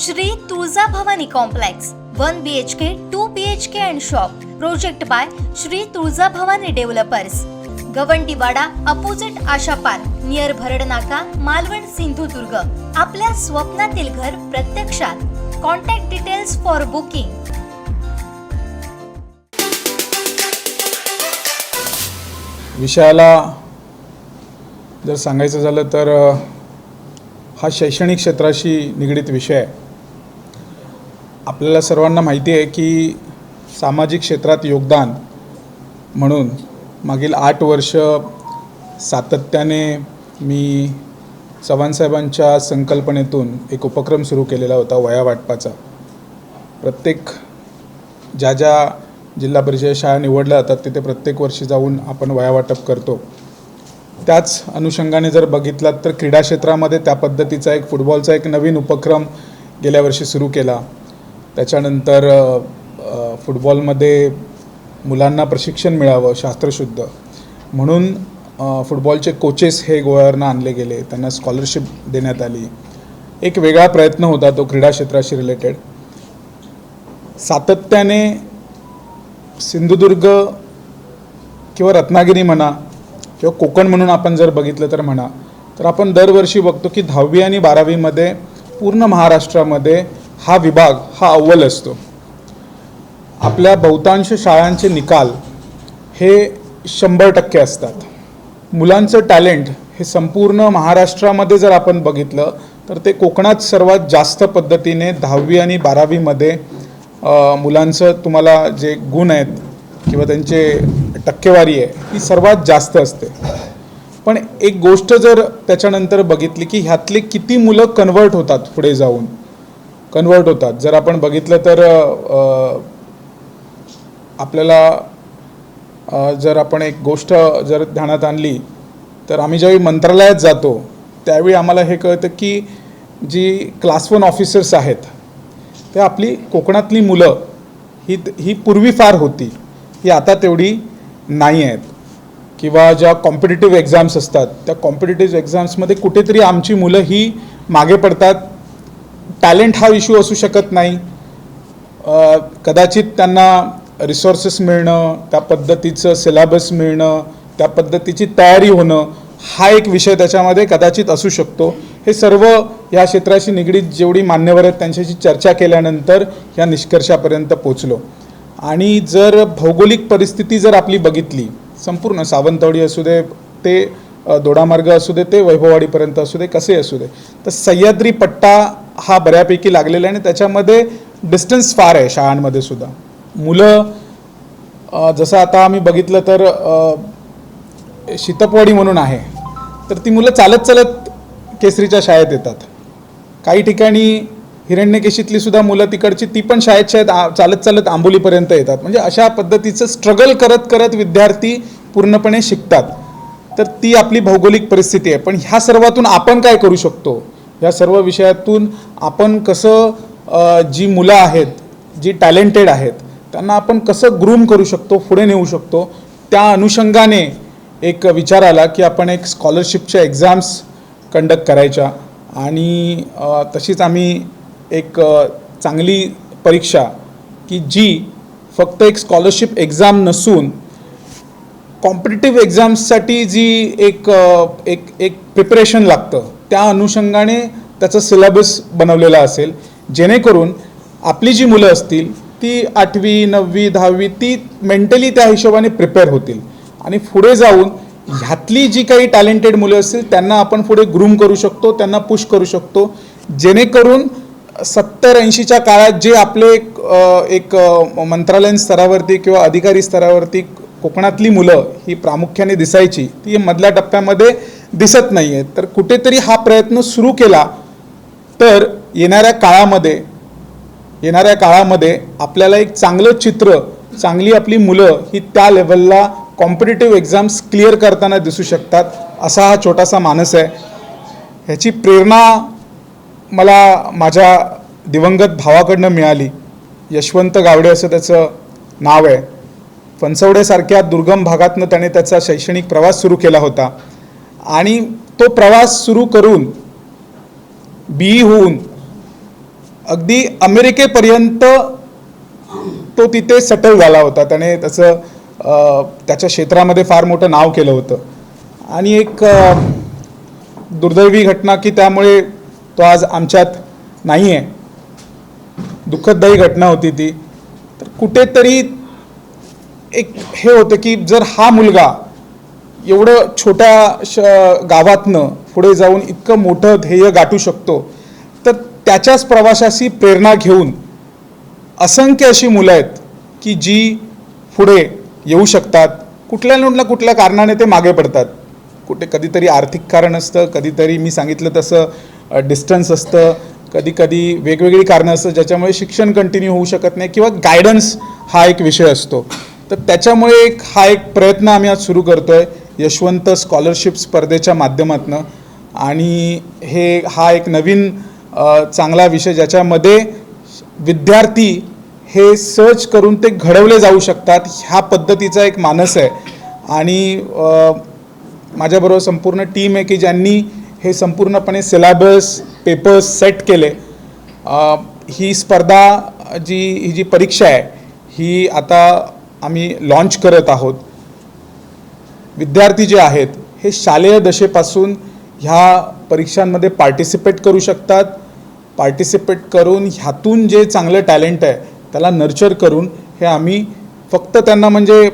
Shri Tulja Bhavani complex one B H K two B H K and shop project by Shri Tulja Bhavani developers Gawandiwada opposite Asha park near Bharad Naka Malvan Sindhudurg. आपल्या स्वप्नातील घर प्रत्यक्षात. Contact details for booking विषयाला जर सांगायचं झालं तर हा शैक्षणिक क्षेत्राशी निगडीत विषय आहे. आपल्याला सर्वांना माहिती आहे की सामाजिक क्षेत्रात योगदान म्हणून मागील आठ वर्ष सातत्याने मी चव्हाणसाहेबांच्या संकल्पनेतून एक उपक्रम सुरू केलेला होता वया वाटपाचा. प्रत्येक ज्या ज्या जिल्हा परिषद शाळा निवडल्या जातात तिथे प्रत्येक वर्षी जाऊन आपण वयावाटप करतो. त्याच अनुषंगाने जर बघितलात तर क्रीडा क्षेत्रामध्ये त्या पद्धतीचा एक फुटबॉलचा एक नवीन उपक्रम गेल्या वर्षी सुरू केला. त्याच्यानंतर फुटबॉलमध्ये मुलांना प्रशिक्षण मिळावं शास्त्रशुद्ध. म्हणून फुटबॉलचे कोचेस हे गोव्यावरनं आणले गेले त्यांना स्कॉलरशिप देण्यात आली. एक वेगळा प्रयत्न होता तो क्रीडा क्षेत्राशी रिलेटेड सातत्याने सिंधुदुर्ग किंवा रत्नागिरी म्हणा किंवा कोकण म्हणून आपण जर बघितलं तर म्हणा तर आपण दरवर्षी बघतो की दहावी आणि बारावीमध्ये पूर्ण महाराष्ट्रामध्ये हा विभाग हा अव्वल असतो. आपल्या बहुतांश शाळांचे निकाल हे शंभर टक्के असतात. मुलांचं टॅलेंट हे संपूर्ण महाराष्ट्रामध्ये जर आपण बघितलं तर ते कोकणात सर्वात जास्त पद्धतीने दहावी आणि बारावीमध्ये मुलांचं तुम्हाला जे गुण आहेत किंवा त्यांचे टक्केवारी आहे ती सर्वात जास्त असते. पण एक गोष्ट जर त्याच्यानंतर बघितली की ह्यातले किती मुलं कन्वर्ट होतात पुढे जाऊन कन्वर्ट होतात. जर आपण बघितलं तर आपल्याला जर आपण एक गोष्ट जर ध्यानात आणली तर आम्ही ज्यावेळी मंत्रालयात जातो त्यावेळी आम्हाला हे कळतं की जी क्लास वन ऑफिसर्स आहेत ते आपली कोकणातली मुलं ही ही पूर्वी फार होती. ही आता तेवढी नाही आहेत. किंवा ज्या कॉम्पिटेटिव्ह एक्झाम्स असतात त्या कॉम्पिटेटिव्ह एक्झाम्समध्ये कुठेतरी आमची मुलं ही मागे पडतात टॅलेंट हा इश्यू असू शकत नाही. कदाचित त्यांना रिसोर्सेस मिळणं त्या पद्धतीचं सिलेबस मिळणं त्या पद्धतीची तयारी होणं हा एक विषय त्याच्यामध्ये कदाचित असू शकतो. हे सर्व या क्षेत्राशी निगडीत जेवढी मान्यवर आहेत त्यांच्याशी चर्चा केल्यानंतर या निष्कर्षापर्यंत पोचलो आणि जर भौगोलिक परिस्थिती जर आपली बघितली संपूर्ण सावंतवाडी असू दे ते दोडामार्ग असू दे ते वैभववाडीपर्यंत असू दे कसे असू दे तर सह्याद्री पट्टा हा बऱ्यापैकी लागलेला आहे आणि त्याच्यामध्ये डिस्टन्स फार आहे शाळांमध्ये सुद्धा. मुलं जसं आता आम्ही बघितलं तर शीतपवाडी म्हणून आहे तर ती मुलं चालत चालत केसरीच्या शाळेत येतात. काही ठिकाणी हिरण्यकेशीतली सुद्धा मुलं तिकडची ती पण शाळेत शाळेत चालत चालत आंबोलीपर्यंत येतात. म्हणजे अशा पद्धतीचं स्ट्रगल करत करत विद्यार्थी पूर्णपणे शिकतात. तर ती आपली भौगोलिक परिस्थिती आहे. पण ह्या सर्वातून आपण काय करू शकतो? या सर्व विषयातून आपण कसं जी मुलं आहेत जी टॅलेंटेड आहेत त्यांना आपण कसं ग्रूम करू शकतो पुढे नेऊ शकतो त्या अनुषंगाने एक विचार आला की आपण एक स्कॉलरशिपच्या एक्झाम्स कंडक्ट करायच्या आणि तशीच आम्ही एक चांगली परीक्षा की जी फक्त एक स्कॉलरशिप एक्झाम नसून कॉम्पिटेटिव्ह एक्झाम्ससाठी जी एक एक एक प्रिपरेशन लागतं त्या अनुषंगाने त्याचं सिलेबस बनवलेला असेल. जेणेकरून आपली जी मुलं असतील ती आठवी नववी दहावी ती मेंटली त्या हिशोबाने प्रिपेअर होतील. आणि पुढे जाऊन ह्यातली जी काही टॅलेंटेड मुलं असतील त्यांना आपण पुढे ग्रूम करू शकतो त्यांना पुश करू शकतो. जेणेकरून सत्तर ऐंशीच्या काळात जे आपले एक, एक मंत्रालयीन स्तरावरती किंवा अधिकारी स्तरावरती कोकणातली मुलं ही प्रामुख्याने दिसायची ती मधल्या टप्प्यामध्ये दिसत नाही आहे तर कुठेतरी हा प्रयत्न सुरू केला तर येणाऱ्या काळामध्ये येणाऱ्या काळामध्ये आपल्याला एक चांगलं चित्र चांगली आपली मुलं ही त्या लेवलला कॉम्पिटेटिव्ह एक्झाम्स क्लिअर करताना दिसू शकतात असा हा छोटासा मानस आहे. ह्याची प्रेरणा मला माझ्या दिवंगत भावाकडनं मिळाली. यशवंत गावडे असं त्याचं नाव आहे. फणसवडेसारख्या दुर्गम भागातनं त्याने त्याचा शैक्षणिक प्रवास सुरू केला होता. आणि तो प्रवास सुरू करून बी होऊन अगदी अमेरिकेपर्यंत तो तिथे सेटल झाला होता. त्याने त्याचं त्याच्या क्षेत्रामध्ये फार मोठं नाव केलं होतं. आणि एक दुर्दैवी घटना की त्यामुळे तो आज आमच्यात नाही आहे दुःखदायी घटना होती ती. तर कुठेतरी एक हे होतं की जर हा मुलगा एवढं छोट्या श गावातनं पुढे जाऊन इतकं मोठं ध्येय गाठू शकतो तर त्याच्याच प्रवाशाशी प्रेरणा घेऊन असंख्य अशी मुलं आहेत की जी पुढे येऊ शकतात. कुठल्या ना कुठल्या कारणाने ते मागे पडतात. कुठे कधीतरी आर्थिक कारण असतं कधीतरी मी सांगितलं तसं डिस्टन्स असतं कधी कधी वेगवेगळी कारणं असतं ज्याच्यामुळे शिक्षण कंटिन्यू होऊ शकत नाही किंवा गायडन्स हा एक विषय असतो. तर त्याच्यामुळे एक हा एक प्रयत्न आम्ही आज सुरू करतो आहे यशवंत स्कॉलरशिप स्पर्धेच्या माध्यमातून. आणि हे हा एक नवीन चांगला विषय ज्याच्यामध्ये विद्यार्थी हे सर्च करून ते घडवले जाऊ शकतात ह्या पद्धतीचा एक मानस आहे. आणि माझ्याबरोबर संपूर्ण टीम आहे की ज्यांनी हे संपूर्णपणे सिलेबस पेपर्स सेट केले. ही स्पर्धा जी ही जी परीक्षा आहे ही आता आम्ही लॉन्च करत आहोत. विद्यार्थी जे आहेत हे शालेय दशेपासून ह्या परीक्षांमध्ये पार्टिसिपेट करू शकतात. पार्टिसिपेट करून ह्यातून जे चांगलं टॅलेंट आहे त्याला नर्चर करून हे आम्ही फक्त त्यांना म्हणजे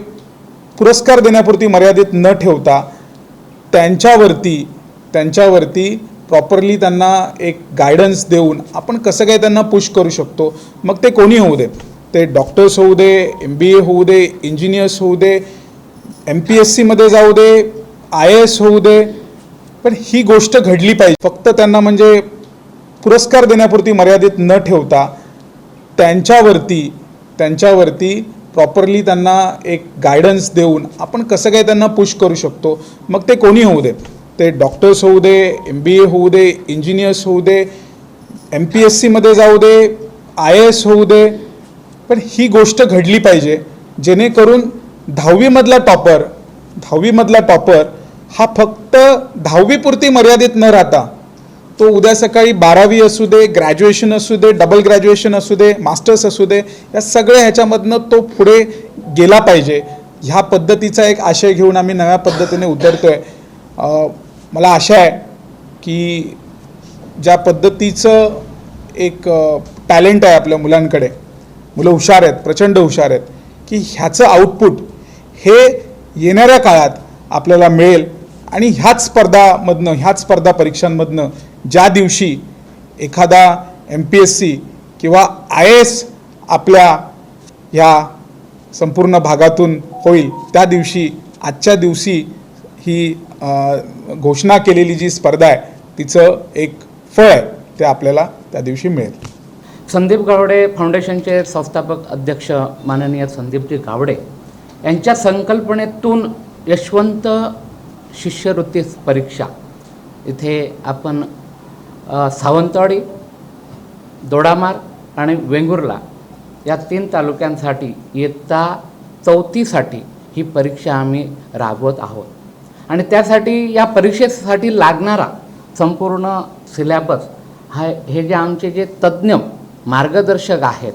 पुरस्कार देण्यापुरती मर्यादित न ठेवता त्यांच्यावरती त्यांच्यावरती प्रॉपरली त्यांना एक गायडन्स देऊन आपण कसं काय त्यांना पुश करू शकतो. मग ते कोणी होऊ दे? ते डॉक्टर्स होऊ दे एम बी ए होऊ दे इंजिनियर्स होऊ दे एम पी एस सीमध्ये जाऊ दे आय एस होऊ दे पण ही गोष्ट घडली पाहिजे. फक्त त्यांना म्हणजे पुरस्कार देण्यापुरती मर्यादित न ठेवता त्यांच्यावरती त्यांच्यावरती प्रॉपरली त्यांना एक गायडन्स देऊन आपण कसं काय त्यांना पुश करू शकतो. मग ते कोणी होऊ दे? ते डॉक्टर्स होऊ दे एम बी ए होऊ दे इंजिनियर्स होऊ दे एम पी एस सीमध्ये जाऊ दे आय एस होऊ दे पण ही गोष्ट घडली पाहिजे जेणेकरून दहावीमधला टॉपर दहावीमधला टॉपर हा फक्त दहावीपुरती मर्यादित न राहता तो उद्या सकाळी बारावी असू दे ग्रॅज्युएशन असू दे डबल ग्रॅज्युएशन असू दे मास्टर्स असू दे या सगळ्या ह्याच्यामधनं तो पुढे गेला पाहिजे. ह्या पद्धतीचा एक आशय घेऊन आम्ही नव्या पद्धतीने उतरतो आहे मला आशा आहे की ज्या पद्धतीचं एक टॅलेंट आहे आपल्या मुलांकडे मुलं हुशार आहेत प्रचंड हुशार आहेत की ह्याचं आउटपुट हे येणाऱ्या काळात आपल्याला मिळेल. आणि ह्याच स्पर्धामधनं ह्याच स्पर्धा परीक्षांमधनं ज्या दिवशी एखादा एम पी एस सी किंवा आय एस आपल्या ह्या संपूर्ण भागातून होईल त्या दिवशी आजच्या दिवशी ही घोषणा केलेली जी स्पर्धा आहे तिचं एक फळ आहे ते आपल्याला त्या दिवशी मिळेल. संदीप गावडे फाउंडेशनचे संस्थापक अध्यक्ष माननीय संदीपजी गावडे यांच्या संकल्पनेतून यशवंत शिष्यवृत्ती परीक्षा. इथे आपण सावंतवाडी दोडामार आणि वेंगुर्ला या तीन तालुक्यांसाठी इयत्ता चौथीसाठी ही परीक्षा आम्ही राबवत आहोत. आणि त्यासाठी या परीक्षेसाठी लागणारा संपूर्ण सिलॅबस हा हे जे आमचे जे तज्ज्ञ मार्गदर्शक आहेत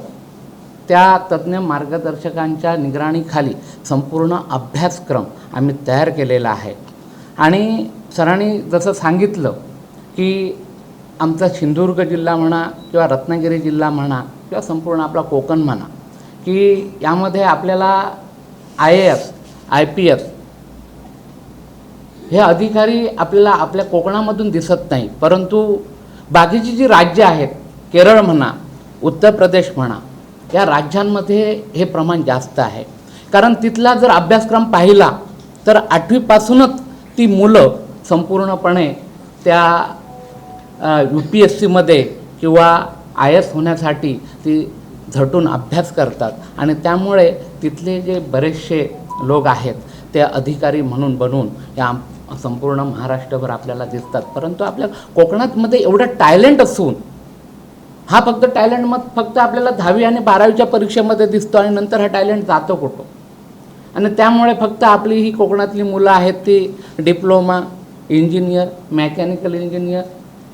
त्या तज्ज्ञ मार्गदर्शकांच्या निगराणीखाली संपूर्ण अभ्यासक्रम आम्ही तयार केलेला आहे. आणि सरांनी जसं सांगितलं की आमचा सिंधुदुर्ग जिल्हा म्हणा किंवा रत्नागिरी जिल्हा म्हणा किंवा संपूर्ण आपला कोकण म्हणा की यामध्ये आपल्याला I A S I P S हे अधिकारी आपल्याला आपल्या कोकणामधून दिसत नाही. परंतु बाकीची जी राज्य आहेत केरळ म्हणा उत्तर प्रदेश म्हणा या राज्यांमध्ये हे प्रमाण जास्त आहे. कारण तिथला जर अभ्यासक्रम पाहिला तर आठवीपासूनच ती मुलं संपूर्णपणे त्या यू पी एस सीमध्ये किंवा आय एस होण्यासाठी ती झटून अभ्यास करतात. आणि त्यामुळे तिथले जे बरेचसे लोक आहेत ते अधिकारी म्हणून बनून या संपूर्ण महाराष्ट्रभर आपल्याला दिसतात. परंतु आपल्या कोकणातमध्ये एवढं टॅलेंट असून हा फक्त टॅलेंट मग फक्त आपल्याला दहावी आणि बारावीच्या परीक्षेमध्ये दिसतो आणि नंतर हा टॅलेंट जातो कुठं? आणि त्यामुळे फक्त आपली ही कोकणातली मुलं आहेत ती डिप्लोमा इंजिनियर मेकॅनिकल इंजिनियर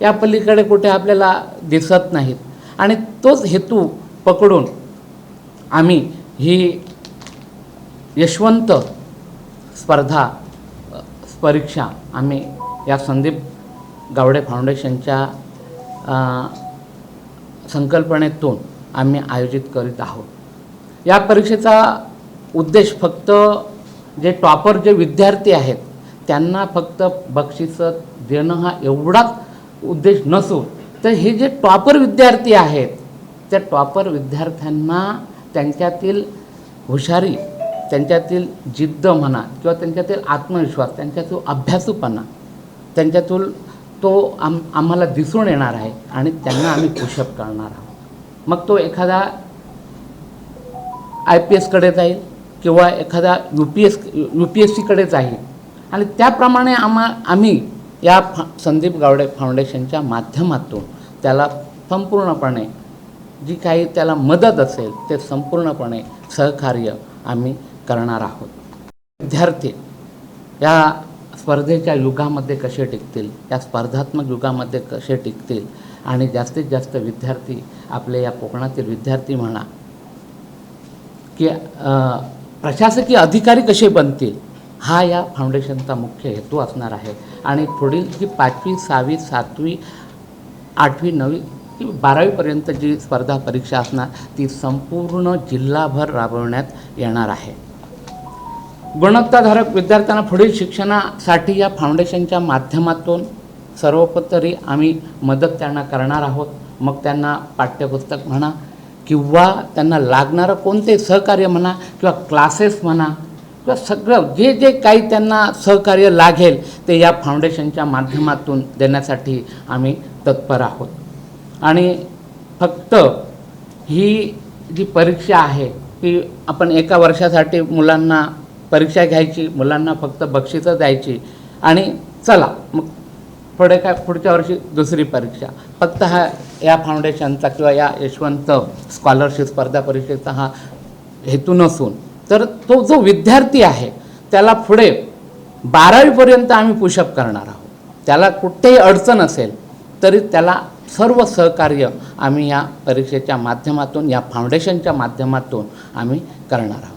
या पलीकडे कुठे आपल्याला दिसत नाहीत. आणि तोच हेतू पकडून आम्ही ही यशवंत स्पर्धा परीक्षा आम्ही या संदीप गावडे फाउंडेशनच्या संकल्पनेतून आम्ही आयोजित करीत आहोत. या परीक्षेचा उद्देश फक्त जे टॉपर जे विद्यार्थी आहेत त्यांना फक्त बक्षिसं देणं हा एवढाच उद्देश नसून तर हे जे टॉपर विद्यार्थी आहेत त्या टॉपर विद्यार्थ्यांना त्यांच्यातील हुशारी त्यांच्यातील जिद्द म्हणा किंवा त्यांच्यातील आत्मविश्वास त्यांच्यातील अभ्यासूपणा त्यांच्यातून तो आम आम्हाला दिसून येणार आहे आणि त्यांना आम्ही पुशअप करणार आहोत. मग तो एखादा आय पी एसकडे जाईल किंवा एखादा U P S U P S सीकडे जाईल. आणि त्याप्रमाणे आम्हा आम्ही या फा संदीप गावडे फाउंडेशनच्या माध्यमातून त्याला संपूर्णपणे जी काही त्याला मदत असेल ते संपूर्णपणे सहकार्य आम्ही करणार आहोत. विद्यार्थी या स्पर्धेच्या युगामध्ये कसे टिकतील या स्पर्धात्मक युगामध्ये कसे टिकतील आणि जास्तीत जास्त विद्यार्थी आपले या कोकणातील विद्यार्थी म्हणा की प्रशासकीय अधिकारी कसे बनतील हा या फाउंडेशनचा मुख्य हेतू असणार आहे. आणि पुढील जी पाचवी सहावी सातवी आठवी नववी की बारावीपर्यंत जी स्पर्धा परीक्षा असणार ती संपूर्ण जिल्हाभर राबवण्यात येणार आहे. गुणवत्ताधारक विद्यार्थ्यांना पुढील शिक्षणासाठी या फाउंडेशनच्या माध्यमातून सर्वोपरी आम्ही मदत त्यांना करणार आहोत. मग त्यांना पाठ्यपुस्तक म्हणा किंवा त्यांना लागणारं कोणते सहकार्य म्हणा किंवा क्लासेस म्हणा किंवा सगळं जे जे काही त्यांना सहकार्य लागेल ते या फाउंडेशनच्या माध्यमातून देण्यासाठी आम्ही तत्पर आहोत. आणि फक्त ही जी परीक्षा आहे ती आपण एका वर्षासाठी मुलांना परीक्षा घ्यायची मुलांना फक्त बक्षिसं द्यायची आणि चला मग पुढे काय पुढच्या वर्षी दुसरी परीक्षा. फक्त हा या फाउंडेशनचा किंवा या यशवंत स्कॉलरशिप स्पर्धा परीक्षेचा हा हेतू नसून तर तो जो विद्यार्थी आहे त्याला पुढे बारावीपर्यंत आम्ही पुशअप करणार आहोत. त्याला कुठेही अडचण असेल तरी त्याला सर्व सहकार्य आम्ही या परीक्षेच्या माध्यमातून या फाउंडेशनच्या माध्यमातून आम्ही करणार आहोत.